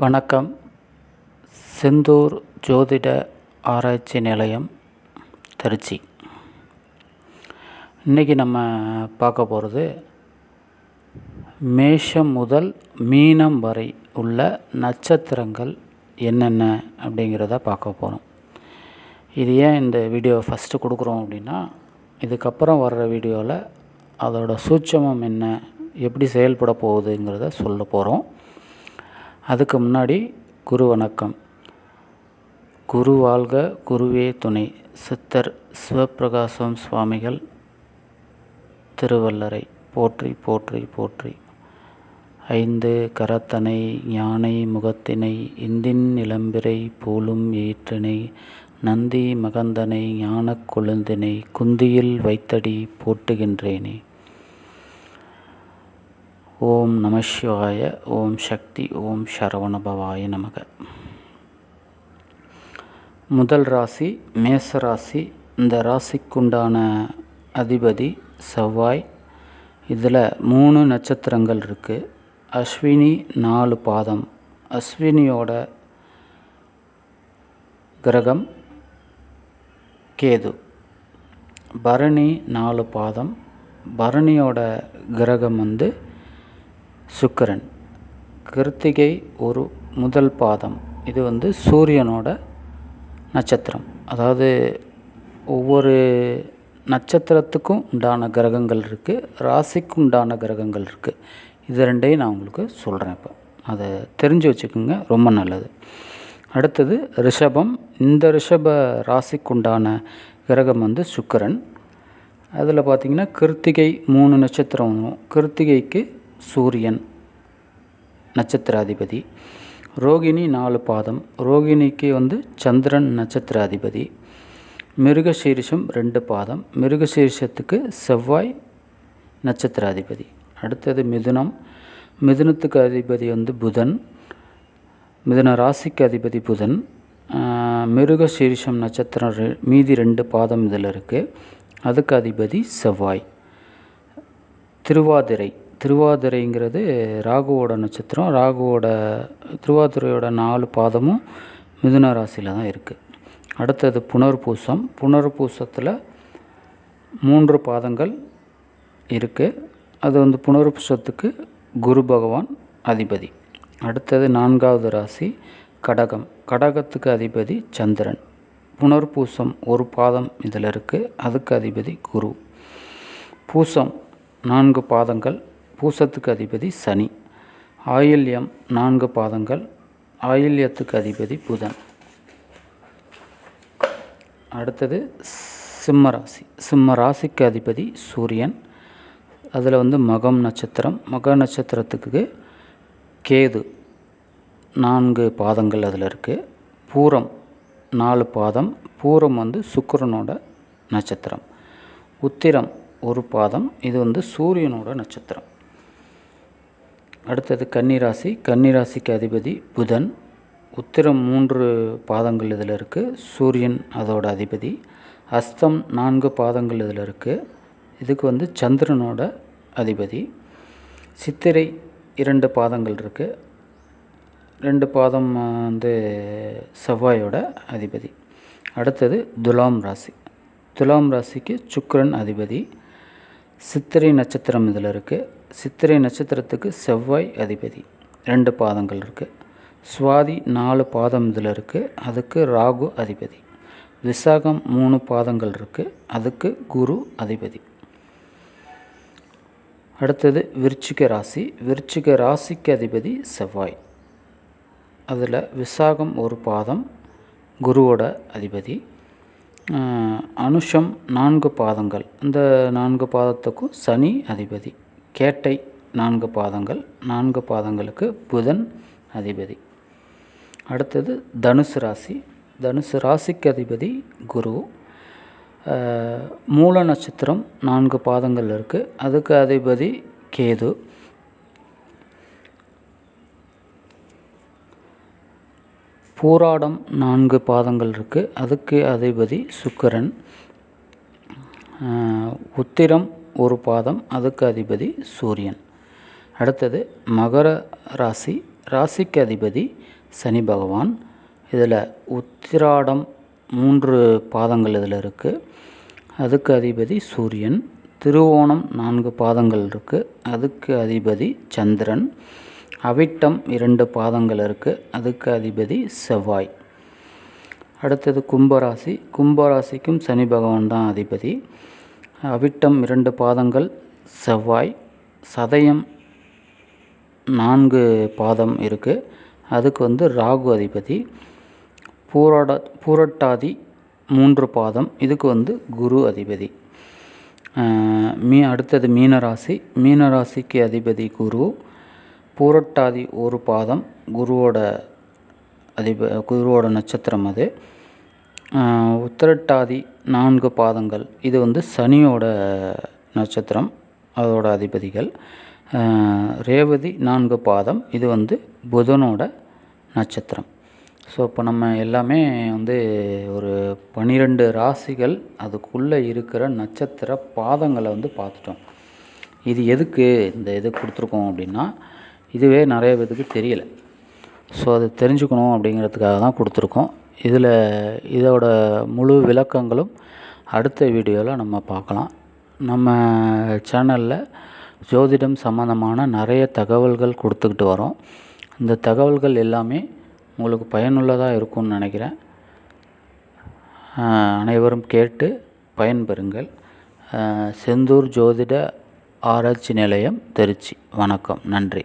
வணக்கம். செந்தூர் ஜோதிட ஆராய்ச்சி நிலையம் திருச்சி. இன்றைக்கி நம்ம பார்க்க போகிறது மேஷம் முதல் மீனம் வரை உள்ள நட்சத்திரங்கள் என்னென்ன அப்படிங்கிறத பார்க்க போகிறோம் இது ஏன் இந்த வீடியோ ஃபஸ்ட்டு கொடுக்குறோம் அப்படின்னா இதுக்கப்புறம் வர்ற வீடியோவில் அதோட சூட்சமம் என்ன எப்படி செயல்பட போகுதுங்கிறத சொல்ல போகிறோம் அதுக்கு முன்னாடி குரு வணக்கம். குரு வாழ்க குருவே துணை. சித்தர் சிவப்பிரகாசம் சுவாமிகள் திருவல்லரை போற்றி போற்றி போற்றி. ஐந்து கரத்தனை யானை முகத்தினை இந்தின் இளம்பிரை போலும் ஈற்றினை நந்தி மகந்தனை ஞானக் கொழுந்தினை குந்தியில் வைத்தடி போட்டுகின்றேனே. ஓம் நம சிவாய ஓம் சக்தி ஓம் சரவணபவாய நமக. முதல் ராசி மேச ராசி. இந்த ராசிக்குண்டான அதிபதி செவ்வாய். இதில் மூணு நட்சத்திரங்கள் இருக்குது அஸ்வினி நாலு பாதம். அஸ்வினியோட கிரகம் கேது. பரணி நாலு பாதம். பரணியோட கிரகம் வந்து சுக்கரன். கிருத்திகை ஒரு முதல் பாதம். இது வந்து சூரியனோட நட்சத்திரம். அதாவது ஒவ்வொரு நட்சத்திரத்துக்கும் உண்டான கிரகங்கள் இருக்குது ராசிக்கு உண்டான கிரகங்கள் இருக்குது இது ரெண்டையும் நான் உங்களுக்கு சொல்கிறேன் இப்போ. அதை தெரிஞ்சு வச்சுக்கோங்க ரொம்ப நல்லது. அடுத்தது ரிஷபம். இந்த ரிஷப ராசிக்குண்டான கிரகம் வந்து சுக்கரன். அதில் பார்த்திங்கன்னா கிருத்திகை மூணு நட்சத்திரம் வரும். கிருத்திகைக்கு சூரியன் நட்சத்திராதிபதி. ரோகிணி நாலு பாதம். ரோகிணிக்கு வந்து சந்திரன் நட்சத்திராதிபதி. மிருகசீரிஷம் ரெண்டு பாதம். மிருகசீரிஷத்துக்கு செவ்வாய் நட்சத்திராதிபதி. அடுத்தது மிதுனம். மிதுனத்துக்கு அதிபதி வந்து புதன். மிதுன ராசிக்கு அதிபதி புதன். மிருக சீரிஷம் நட்சத்திரம் ரெ மீதி ரெண்டு பாதம் இதில் இருக்குது அதுக்கு அதிபதி செவ்வாய். திருவாதிரை. திருவாதிரைங்கிறது ராகுவோட நட்சத்திரம் ராகுவோட திருவாதிரையோட நாலு பாதமும் மிதுன ராசியில் தான் இருக்குது அடுத்தது புனர்பூசம். புனர்பூசத்தில் மூன்று பாதங்கள் இருக்குது அது வந்து புனர்பூசத்துக்கு குரு பகவான் அதிபதி. அடுத்தது நான்காவது ராசி கடகம். கடகத்துக்கு அதிபதி சந்திரன். புனர்பூசம் ஒரு பாதம் இதில் இருக்குது அதுக்கு அதிபதி குரு. பூசம் நான்கு பாதங்கள் பூசத்துக்கு அதிபதி சனி. ஆயில்யம் நான்கு பாதங்கள் ஆயில்யத்துக்கு அதிபதி புதன். அடுத்தது சிம்ம ராசி. சிம்ம ராசிக்கு அதிபதி சூரியன். அதில் வந்து மகம் நட்சத்திரம். மக நட்சத்திரத்துக்கு கேது நான்கு பாதங்கள் அதில் இருக்குது பூரம் நாலு பாதம். பூரம் வந்து சுக்கரனோட நட்சத்திரம். உத்திரம் ஒரு பாதம். இது வந்து சூரியனோட நட்சத்திரம். அடுத்தது கன்னிராசி. கன்னிராசிக்கு அதிபதி புதன். உத்திரம் மூன்று பாதங்கள் இதில் இருக்குது சூரியன் அதோட அதிபதி. அஸ்தம் நான்கு பாதங்கள் இதில் இருக்குது இதுக்கு வந்து சந்திரனோட அதிபதி. சித்திரை இரண்டு பாதங்கள் இருக்குது ரெண்டு பாதம் வந்து செவ்வாயோட அதிபதி. அடுத்தது துலாம் ராசி. துலாம் ராசிக்கு சுக்கரன் அதிபதி. சித்திரை நட்சத்திரம் இதில் இருக்குது சித்திரை நட்சத்திரத்துக்கு செவ்வாய் அதிபதி. ரெண்டு பாதங்கள் இருக்குது சுவாதி நாலு பாதம் இதில் இருக்குது அதுக்கு ராகு அதிபதி. விசாகம் மூணு பாதங்கள் இருக்குது அதுக்கு குரு அதிபதி. அடுத்தது விருச்சிக ராசி. விருச்சிக ராசிக்கு அதிபதி செவ்வாய். அதில் விசாகம் ஒரு பாதம் குருவோட அதிபதி. அனுஷம் நான்கு பாதங்கள். இந்த நான்கு பாதத்துக்கும் சனி அதிபதி. கேட்டை நான்கு பாதங்கள் நான்கு பாதங்களுக்கு புதன் அதிபதி. அடுத்தது தனுசு ராசி. தனுசு ராசிக்கு அதிபதி குரு. மூல நட்சத்திரம் நான்கு பாதங்கள் இருக்குது அதுக்கு அதிபதி கேது. பூராடம் நான்கு பாதங்கள் இருக்குது அதுக்கு அதிபதி சுக்கரன். உத்திரம் ஒரு பாதம் அதுக்கு அதிபதி சூரியன். அடுத்தது மகர ராசி. ராசிக்கு அதிபதி சனி பகவான். இதில் உத்திராடம் மூன்று பாதங்கள் இதில் இருக்குது அதுக்கு அதிபதி சூரியன். திருவோணம் நான்கு பாதங்கள் இருக்குது அதுக்கு அதிபதி சந்திரன். அவிட்டம் இரண்டு பாதங்கள் இருக்குது அதுக்கு அதிபதி செவ்வாய். அடுத்தது கும்பராசி. கும்பராசிக்கும் சனி பகவான் தான் அதிபதி. அவிட்டம் இரண்டு பாதங்கள் செவ்வாய் சதயம் நான்கு பாதம் இருக்குது அதுக்கு வந்து ராகு அதிபதி பூராட பூரட்டாதி மூன்று பாதம் இதுக்கு வந்து குரு அதிபதி. மீ அடுத்தது மீனராசி. மீனராசிக்கு அதிபதி குரு பூரட்டாதி ஒரு பாதம் குருவோட அதிப குருவோட நட்சத்திரம் அது. உத்திரட்டாதி நான்கு பாதங்கள். இது வந்து சனியோட நட்சத்திரம் அதோட அதிபதிகள். ரேவதி நான்கு பாதம் இது வந்து புதனோட நட்சத்திரம். ஸோ இப்போ நம்ம எல்லாமே வந்து ஒரு பன்னிரெண்டு ராசிகள் அதுக்குள்ளே இருக்கிற நட்சத்திர பாதங்களை வந்து பார்த்துட்டோம். இது எதுக்கு இந்த இது கொடுத்துருக்கோம் அப்படின்னா இதுவே நிறைய பேருக்கு தெரியலை. ஸோ அது தெரிஞ்சுக்கணும் அப்படிங்கிறதுக்காக தான் கொடுத்துருக்கோம். இதில் இதோட முழு விளக்கங்களும் அடுத்த வீடியோவில் நம்ம பார்க்கலாம். நம்ம சேனலில் ஜோதிடம் சம்மந்தமான நிறைய தகவல்கள் கொடுத்துக்கிட்டு வரோம். இந்த தகவல்கள் எல்லாமே உங்களுக்கு பயனுள்ளதாக இருக்கும்னு நினைக்கிறேன். அனைவரும் கேட்டு பயன்பெறுங்கள். செந்தூர் ஜோதிட ஆராய்ச்சி நிலையம் திருச்சி. வணக்கம். நன்றி.